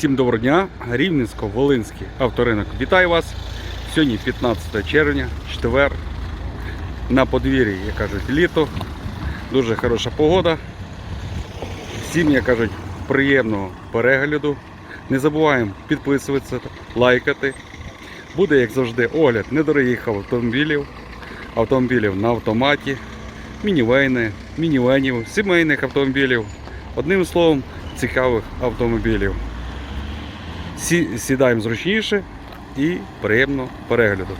Всім доброго дня, Рівненсько-Волинський авторинок. Вітаю вас! Сьогодні 15 червня, четвер. На подвір'ї, як кажуть, літо. Дуже хороша погода. Всім, як кажуть, приємного перегляду. Не забуваємо підписуватися, лайкати. Буде, як завжди, огляд недорогих автомобілів, автомобілів на автоматі, мінівейни, мінівенів, сімейних автомобілів. Одним словом, цікавих автомобілів. Сі, сідаємо зручніше і приємно перегляду.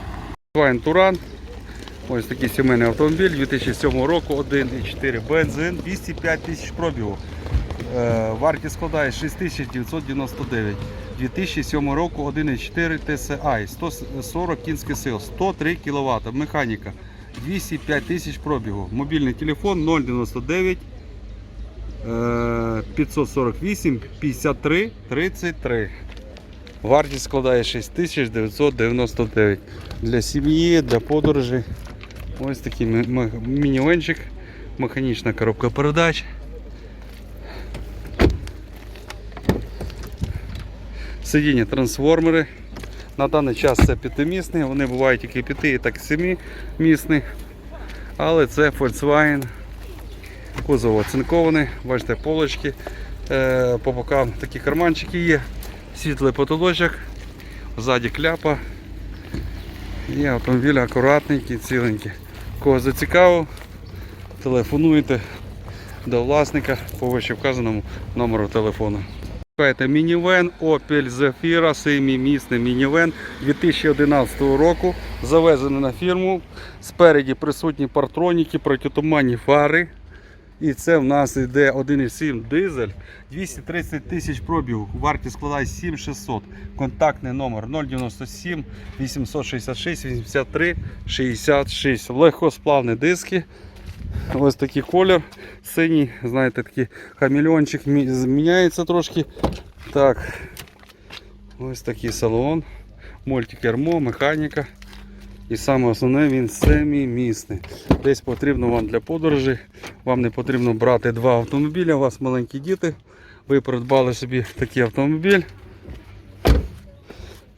Volkswagen Туран. Ось такий сімейний автомобіль 2007 року, 1,4 бензин, 205 тисяч пробігу. Е, Вартість складає 6999. 2007 року 1,4 TSI, 140 кінських сил, 103 кВт, механіка, 205 тисяч пробігу. Мобільний телефон 099 е, 548 53 33. Вартість складає 6999 для сім'ї, для подорожі. Ось такий мінівенчик, механічна коробка передач. Сидіння трансформери. На даний час це п'ятимісні, вони бувають тільки п'яти, і так семимісні. Але це Volkswagen. Кузов оцинкований, бачите, полочки. Е, По бокам такі карманчики є, світлий потолочок, ззаді кляпа. І автомобіль акуратненький, ціленький. Кого зацікавив, телефонуйте до власника по вище вказаному номеру телефону. Шукайте мінівен Opel Zafira, 7-місний мінівен 2011 року. Завезений на фірму. Спереді присутні партроніки, протитуманні фари. І це в нас йде 1,7 дизель, 230 тисяч пробігу, вартість складає 7600. Контактний номер 097 866 83 66. Легкосплавні диски. Ось такий колір синій, знаєте, такий хамільончик зміняється трошки. Так. Ось такий салон, мультикермо, механіка. І саме основне він семимісний. Десь потрібно вам для подорожі. Вам не потрібно брати два автомобілі, у вас маленькі діти. Ви придбали собі такий автомобіль.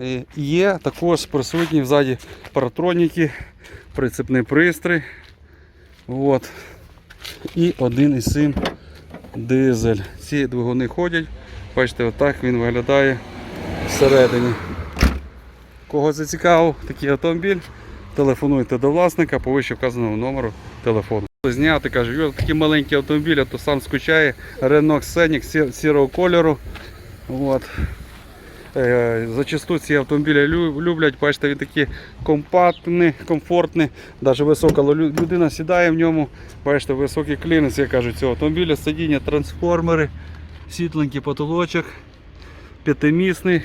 Е, Є також присутні ззаді паратроніки, прицепний пристрій. От. І 1,7 дизель. Ці двигуни ходять. Бачите, отак він виглядає всередині. Кого зацікавив такий автомобіль, телефонуйте до власника по вище вказаному номеру телефону. Зняти, каже, «Йо, такий маленький автомобіль, а то сам скучає. Scenic сі- сірого кольору. От. Е, Зачасту ці автомобілі люблять, бачите, він такий компактний, комфортний, навіть висока людина сідає в ньому, бачите, високий кліренс, як кажуть, цього автомобіля, сидіння, трансформери, світленький потолочок, п'ятимісний.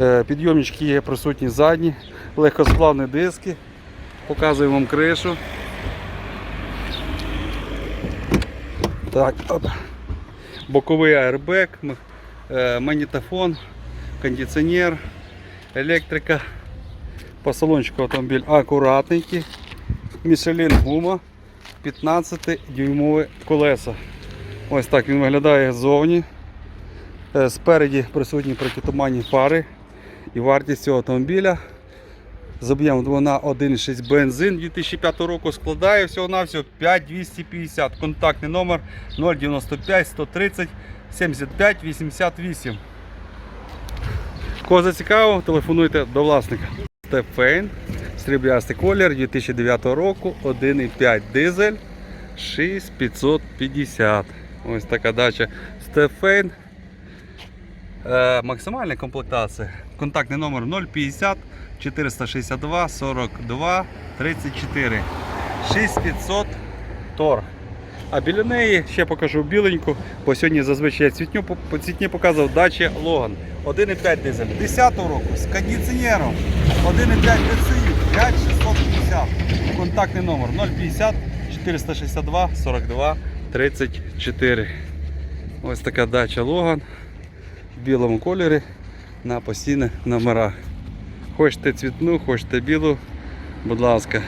Е, Підйомнички є присутні задні, легкосплавні диски. Показую вам кришу. Так, оп. Боковий аербек, магнітофон, кондиціонер, електрика. По салончику автомобіль акуратненький. Мішелін гума, 15 дюймові колеса. Ось так він виглядає ззовні. Е, Спереді присутні протитуманні фари. І вартість цього автомобіля з об'ємом двигуна 1,6 бензин 2005 року складає всього-навсього 5250. Контактний номер 095 130 75 88. Кого зацікавив, телефонуйте до власника. Стефейн, сріблястий колір 2009 року, 1,5 дизель 6550. Ось така дача Стефейн. Е, максимальна комплектація. Контактний номер 050 462 42 34 6500 торг. А біля неї ще покажу біленьку, бо сьогодні зазвичай цвітню по цвітні показав дача Логан. 1,5 дизель 10 року з кондиціонером. 1,5 DCI 5650. Контактний номер 050 462 42 34. Ось така дача Логан в білому кольорі на постійних номерах. Хочете цвітну, хочете білу, будь ласка.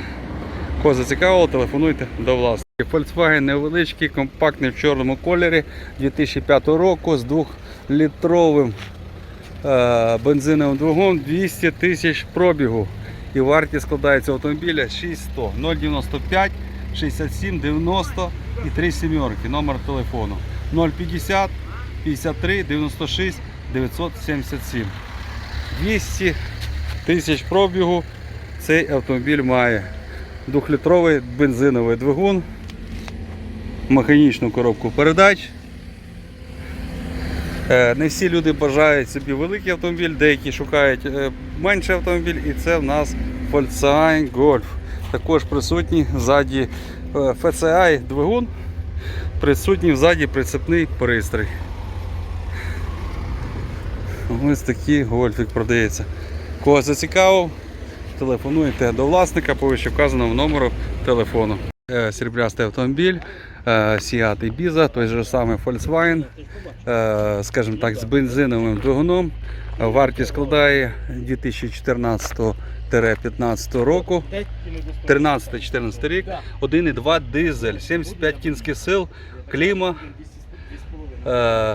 Кого зацікавило, телефонуйте до власності. Volkswagen невеличкий, компактний в чорному кольорі 2005 року з 2-літровим е, бензиновим двигуном 200 тисяч пробігу. І вартість складається автомобіля 6100 095 67 90 і 3 сімерки. Номер телефону 050 53 96 977. 200 тисяч пробігу цей автомобіль має. Двохлітровий бензиновий двигун, механічну коробку передач. Е, Не всі люди бажають собі великий автомобіль, деякі шукають е, менший автомобіль, і це в нас Volkswagen Golf. Також присутній ззаді е, FCI двигун, присутній ззаді прицепний пристрій. Ось такий гольфік продається. Кого зацікавив, телефонуйте до власника по вказаному номеру телефону. Е, Сріблястий автомобіль, е, Seat Ibiza, той же самий Volkswagen, е, скажімо так, з бензиновим двигуном. Е, Вартість складає 2014-15 року. 13-14 рік, 1,2 дизель, 75 кінських сил, кліма, е,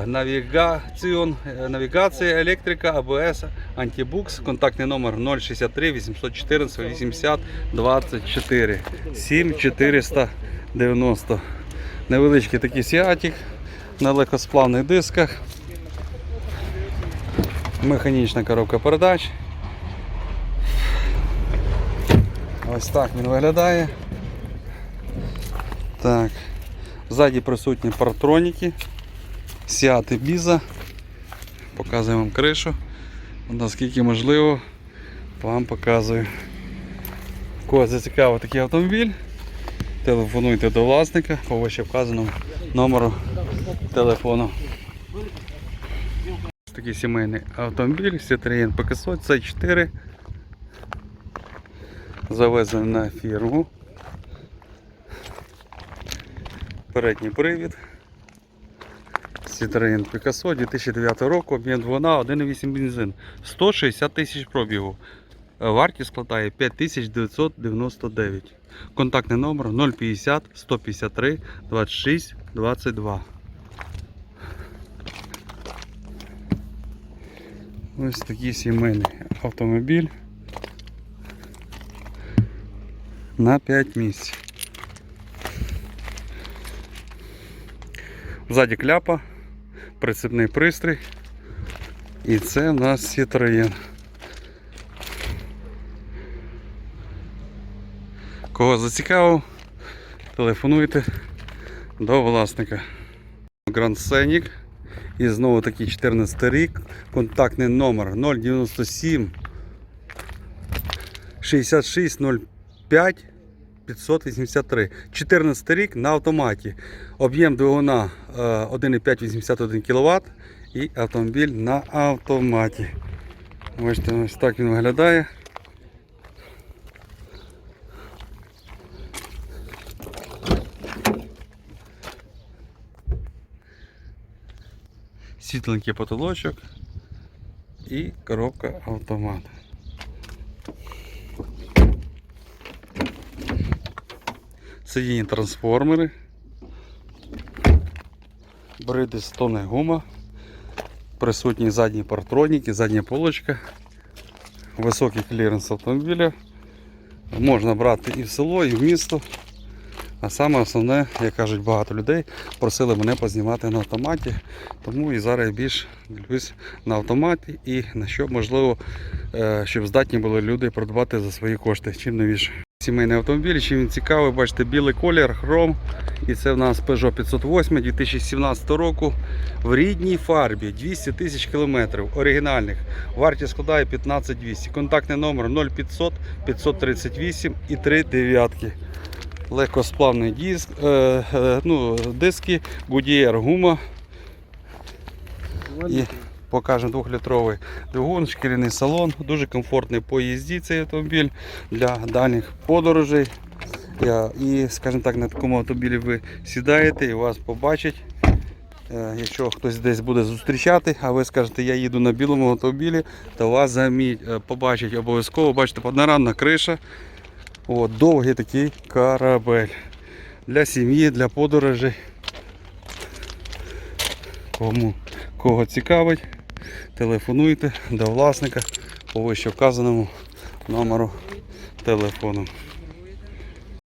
навігаціон, е, навігація, електрика, АБС, антибукс, контактний номер 063 814 80 24 7490. Невеличкий такий сіатік на легкосплавних дисках. Механічна коробка передач. Ось так він виглядає. Так. Ззаді присутні партроніки. Сіати Біза. Показуємо вам кришу. Наскільки можливо, вам показую. Кого зацікавив такий автомобіль, телефонуйте до власника по вище вказаному номеру телефону. Ось Такий сімейний автомобіль Citroen P500 C4 завезений на фірму. Передній привід. Citroen Picasso 2009 року, об'єм двигуна 1,8 бензин, 160 тисяч пробігу. Вартість складає 5999. Контактний номер 050 153 26 22. Ось такий сімейний автомобіль на 5 місць. Ззаді кляпа, прицепний пристрій. І це в нас Citroen. Кого зацікавив, телефонуйте до власника. Grand Scenic. І знову таки 14 рік. Контактний номер 097 6605 583. 14 рік на автоматі. Об'єм двигуна е, 1,581 кВт і автомобіль на автоматі. Бачите, ось так він виглядає. Світленький потолочок і коробка автомат. Сидіння трансформери. Бриди стоне гума. Присутні задні партроніки, задня полочка. Високий кліренс автомобіля. Можна брати і в село, і в місто. А саме основне, як кажуть багато людей, просили мене познімати на автоматі. Тому і зараз я більш дивлюсь на автоматі і на що можливо, е, щоб здатні були люди придбати за свої кошти. Чим новіше. Сімейний автомобіль, чим він цікавий, бачите, білий колір, хром. І це в нас Peugeot 508 2017 року в рідній фарбі 200 тисяч кілометрів оригінальних. Вартість складає 15200. Контактний номер 0500 538 і 3 дев'ятки. Легкосплавний диск, е, е, ну, диски, Goodyear гума. І покажемо двохлітровий двигун, шкіряний салон, дуже комфортний по їзді цей автомобіль для дальніх подорожей. І, скажімо так, на такому автомобілі ви сідаєте і вас побачать. Е, Якщо хтось десь буде зустрічати, а ви скажете, я їду на білому автомобілі, то вас заміть, е, побачать обов'язково. Бачите, панорамна криша. От, довгий такий корабель. Для сім'ї, для подорожей. Кому кого цікавить, телефонуйте до власника по вище вказаному номеру телефону.